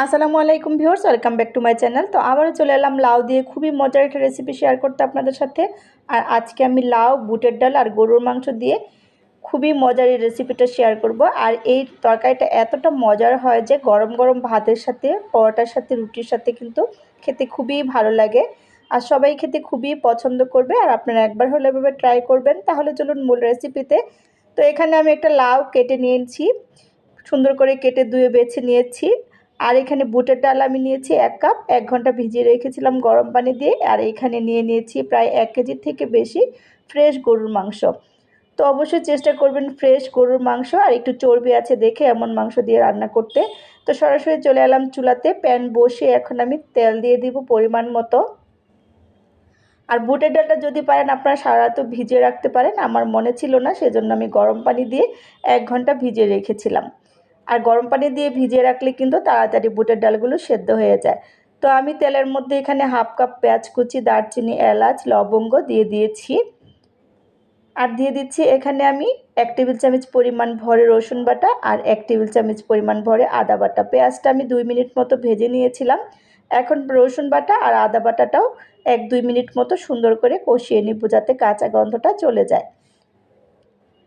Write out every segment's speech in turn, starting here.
আসসালামু আলাইকুম viewers, welcome back to my channel. তো আবারও চলে এলাম লাউ দিয়ে খুবই মজার একটা রেসিপি শেয়ার করতে আপনাদের সাথে। আর আজকে আমি লাউ, বুটের ডাল আর গরুর মাংস দিয়ে খুবই মজার এই রেসিপিটা শেয়ার করব। আর এই তরকারিটা এতটা মজার হয় যে গরম গরম ভাতের সাথে, পরোটার সাথে, রুটির সাথে কিন্তু খেতে খুবই ভালো লাগে। আর সবাই খেতে খুবই পছন্দ করবে। আর আপনারা একবার হলে এভাবে ট্রাই করবেন। তাহলে চলুন মূল রেসিপিতে তো এখানে আমি একটা লাউ কেটে নিয়েছি। সুন্দর করে কেটে ধুয়ে বেছে নিয়েছি। আর এখানে বুটের ডাল আমি নিয়েছি এক কাপ, এক ঘণ্টা ভিজিয়ে রেখেছিলাম গরম পানি দিয়ে, আর এখানে নিয়ে নিয়েছি প্রায় এক কেজির থেকে বেশি ফ্রেশ গরুর মাংস। তো অবশ্যই চেষ্টা করবেন ফ্রেশ গরুর মাংস, আর একটু চর্বি আছে দেখে এমন মাংস দিয়ে রান্না করতে। তো সরাসরি চলে এলাম চুলাতে প্যান বসে এখন আমি তেল দিয়ে দিব পরিমাণ মতো। আর বুটের ডালটা যদি পারেন আপনারা সারা রাত ভিজিয়ে রাখতে পারেন, আমার মনে ছিল না, সেজন্য আমি গরম পানি দিয়ে এক ঘণ্টা ভিজিয়ে রেখেছিলাম। আর গরম পানি দিয়ে ভিজিয়ে রাখলে কিন্তু তাড়াতাড়ি বুটের ডালগুলো সেদ্ধ হয়ে যায়। তো আমি তেলের মধ্যে এখানে হাফ কাপ পেঁয়াজ কুচি, দারচিনি, এলাচ, লবঙ্গ দিয়ে দিয়েছি। আর দিয়ে দিচ্ছি এখানে আমি এক টেবিল চামচ পরিমাণ ভরে রসুন বাটা আর এক টেবিল চামচ পরিমাণ ভরে আদা বাটা। পেঁয়াজটা আমি দুই মিনিট মতো ভেজে নিয়েছিলাম। এখন রসুন বাটা আর আদা বাটাটাও এক দুই মিনিট মতো সুন্দর করে কষিয়ে নিব যাতে কাঁচা গন্ধটা চলে যায়।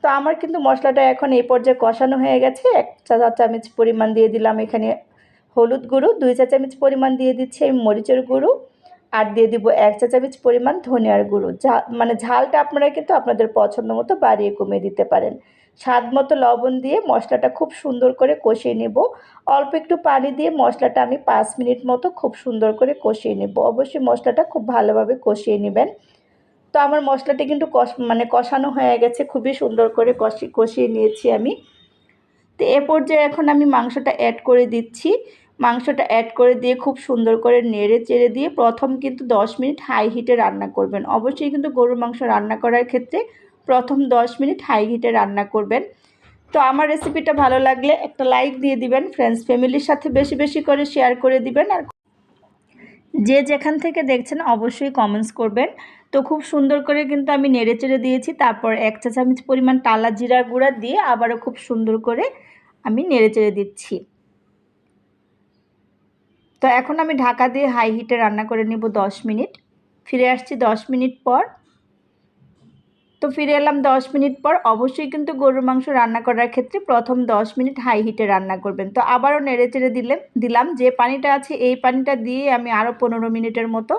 তো আমার কিন্তু মশলাটা এখন এই পর্যায়ে কষানো হয়ে গেছে। এক চা চা চামচ পরিমাণ দিয়ে দিলাম এখানে হলুদ গুঁড়ো, দুই চা চামচ পরিমাণ দিয়ে দিচ্ছি আমি মরিচের গুঁড়ো আর দিয়ে দিব এক চা চামচ পরিমাণ ধনিয়ার গুঁড়ো। যা মানে ঝালটা আপনারা কিন্তু আপনাদের পছন্দ মতো বাড়িয়ে কমিয়ে দিতে পারেন। স্বাদ মতো লবণ দিয়ে মশলাটা খুব সুন্দর করে কষিয়ে নেব। অল্প একটু পানি দিয়ে মশলাটা আমি পাঁচ মিনিট মতো খুব সুন্দর করে কষিয়ে নেব। অবশ্যই মশলাটা খুব ভালোভাবে কষিয়ে নেবেন। তো আমার মশলাটি কিন্তু কষ মানে কষানো হয়ে গেছে, খুবই সুন্দর করে কষি, কষিয়ে নিয়েছি আমি। তো এ পর্যায়ে এখন আমি মাংসটা অ্যাড করে দিচ্ছি। মাংসটা অ্যাড করে দিয়ে খুব সুন্দর করে নেড়ে চেড়ে দিয়ে প্রথম কিন্তু 10 মিনিট হাই হিটে রান্না করবেন। অবশ্যই কিন্তু গরুর মাংস রান্না করার ক্ষেত্রে প্রথম 10 মিনিট হাই হিটে রান্না করবেন। তো আমার রেসিপিটা ভালো লাগলে একটা লাইক দিয়ে দিবেন ফ্রেন্ডস ফ্যামিলির সাথে বেশি বেশি করে শেয়ার করে দিবেন আর যে যেখান থেকে দেখছেন অবশ্যই কমেন্টস করবেন। তো খুব সুন্দর করে কিন্তু আমি নেড়ে চেড়ে দিয়েছি, তারপর এক চা চামচ পরিমাণ টালা জিরা গুঁড়া দিয়ে আবারও খুব সুন্দর করে আমি নেড়ে চেড়ে দিচ্ছি। তো এখন আমি ঢাকা দিয়ে হাই হিটে রান্না করে নেব দশ মিনিট। ফিরে আসছি দশ মিনিট পর। তো ফিরে এলাম দশ মিনিট পর। অবশ্যই কিন্তু গরুর মাংস রান্না করার ক্ষেত্রে প্রথম দশ মিনিট হাই হিটে রান্না করবেন। তো আবারও নেড়ে চেড়ে দিলে দিলাম। যে পানিটা আছে এই পানিটা দিয়ে আমি আরও পনেরো মিনিটের মতো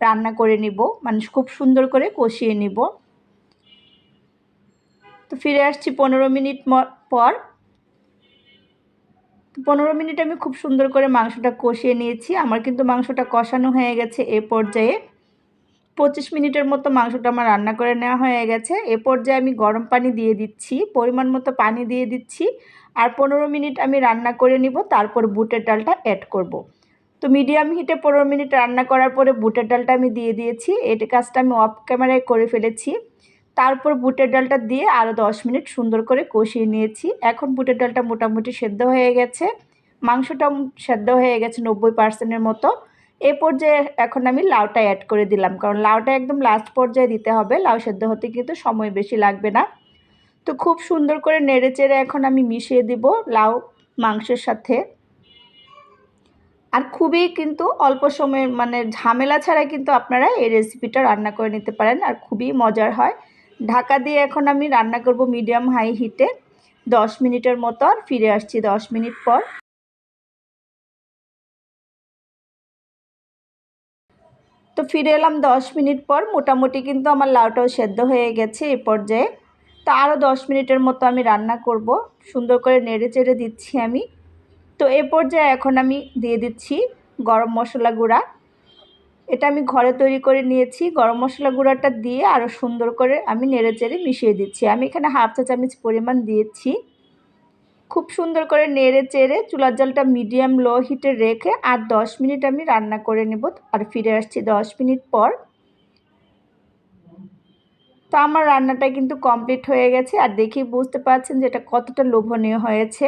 রান্না করে নিব। মানে খুব সুন্দর করে কষিয়ে নিব। তো ফিরে আসছি পনেরো মিনিট পর। পনেরো মিনিট আমি খুব সুন্দর করে মাংসটা কষিয়ে নিয়েছি। আমার কিন্তু মাংসটা কষানো হয়ে গেছে এ পর্যায়ে। পঁচিশ মিনিটের মতো মাংসটা আমার রান্না করে নেওয়া হয়ে গেছে। এ পর্যায়ে আমি গরম পানি দিয়ে দিচ্ছি, পরিমাণ মতো পানি দিয়ে দিচ্ছি আর পনেরো মিনিট আমি রান্না করে নিব, তারপর বুটের ডালটা অ্যাড করব। তো মিডিয়াম হিটে পনেরো মিনিট রান্না করার পরে বুটের ডালটা আমি দিয়ে দিয়েছি এটা কাজটা আমি অফ ক্যামেরায় করে ফেলেছি। তারপর বুটের ডালটা দিয়ে আরও দশ মিনিট সুন্দর করে কষিয়ে নিয়েছি। এখন বুটের ডালটা মোটামুটি সেদ্ধ হয়ে গেছে। মাংসটা সেদ্ধ হয়ে গেছে নব্বই পার্সেন্টের মতো। এ পর্যায়ে এখন আমি লাউটা অ্যাড করে দিলাম। কারণ লাউটা একদম লাস্ট পর্যায়ে দিতে হবে। লাউ সেদ্ধ হতে কিন্তু সময় বেশি লাগবে না। তো খুব সুন্দর করে নেড়ে চেড়ে এখন আমি মিশিয়ে দিব লাউ মাংসের সাথে। আর খুবই কিন্তু অল্প সময় মানে ঝামেলা ছাড়া কিন্তু আপনারা এই রেসিপিটা রান্না করে নিতে পারেন। আর খুবই মজার হয়। ঢাকা দিয়ে এখন আমি রান্না করব মিডিয়াম হাই হিটে দশ মিনিটের মতো আর ফিরে আসছি দশ মিনিট পর। তো ফিরে এলাম দশ মিনিট পর। মোটামুটি কিন্তু আমার লাউটাও সেদ্ধ হয়ে গেছে এ পর্যায়ে। তো আরও দশ মিনিটের মতো আমি রান্না করব। সুন্দর করে নেড়ে চেড়ে দিচ্ছি আমি। তো এ পর্যায়ে এখন আমি দিয়ে দিচ্ছি গরম মশলা গুঁড়া। এটা আমি ঘরে তৈরি করে নিয়েছি। গরম মশলা গুঁড়াটা দিয়ে আরও সুন্দর করে আমি নেড়ে চেড়ে মিশিয়ে দিচ্ছি। আমি এখানে হাফ চা চামচ পরিমাণ দিয়েছি। খুব সুন্দর করে নেড়ে চেড়ে চুলার জলটা মিডিয়াম লো হিটে রেখে আর দশ মিনিট আমি রান্না করে নেব আর ফিরে আসছি দশ মিনিট পর। তো আমার রান্নাটা কিন্তু কমপ্লিট হয়ে গেছে আর দেখেই বুঝতে পারছেন যে এটা কতটা লোভনীয় হয়েছে।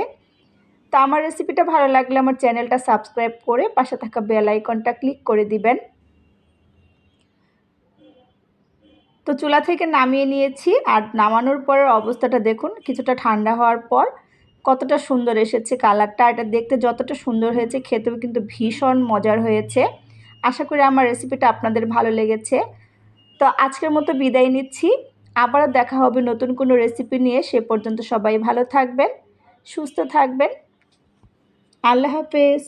তো আমার রেসিপিটা ভালো লাগলে আমার চ্যানেলটা সাবস্ক্রাইব করে পাশে থাকা বেল আইকনটা ক্লিক করে দিবেন। তো চুলা থেকে নামিয়ে নিয়েছি আর নামানোর পরের অবস্থাটা দেখুন, কিছুটা ঠান্ডা হওয়ার পর কতটা সুন্দর এসেছে কালারটা, এটা দেখতে যতটা সুন্দর হয়েছে, খেতেও কিন্তু ভীষণ মজার হয়েছে। আশা করি আমার রেসিপিটা আপনাদের ভালো লেগেছে। তো আজকের মতো বিদায় নিচ্ছি। আবারও দেখা হবে নতুন কোনো রেসিপি নিয়ে। সে পর্যন্ত সবাই ভালো থাকবেন, সুস্থ থাকবেন। আল্লাহ হাফেজ।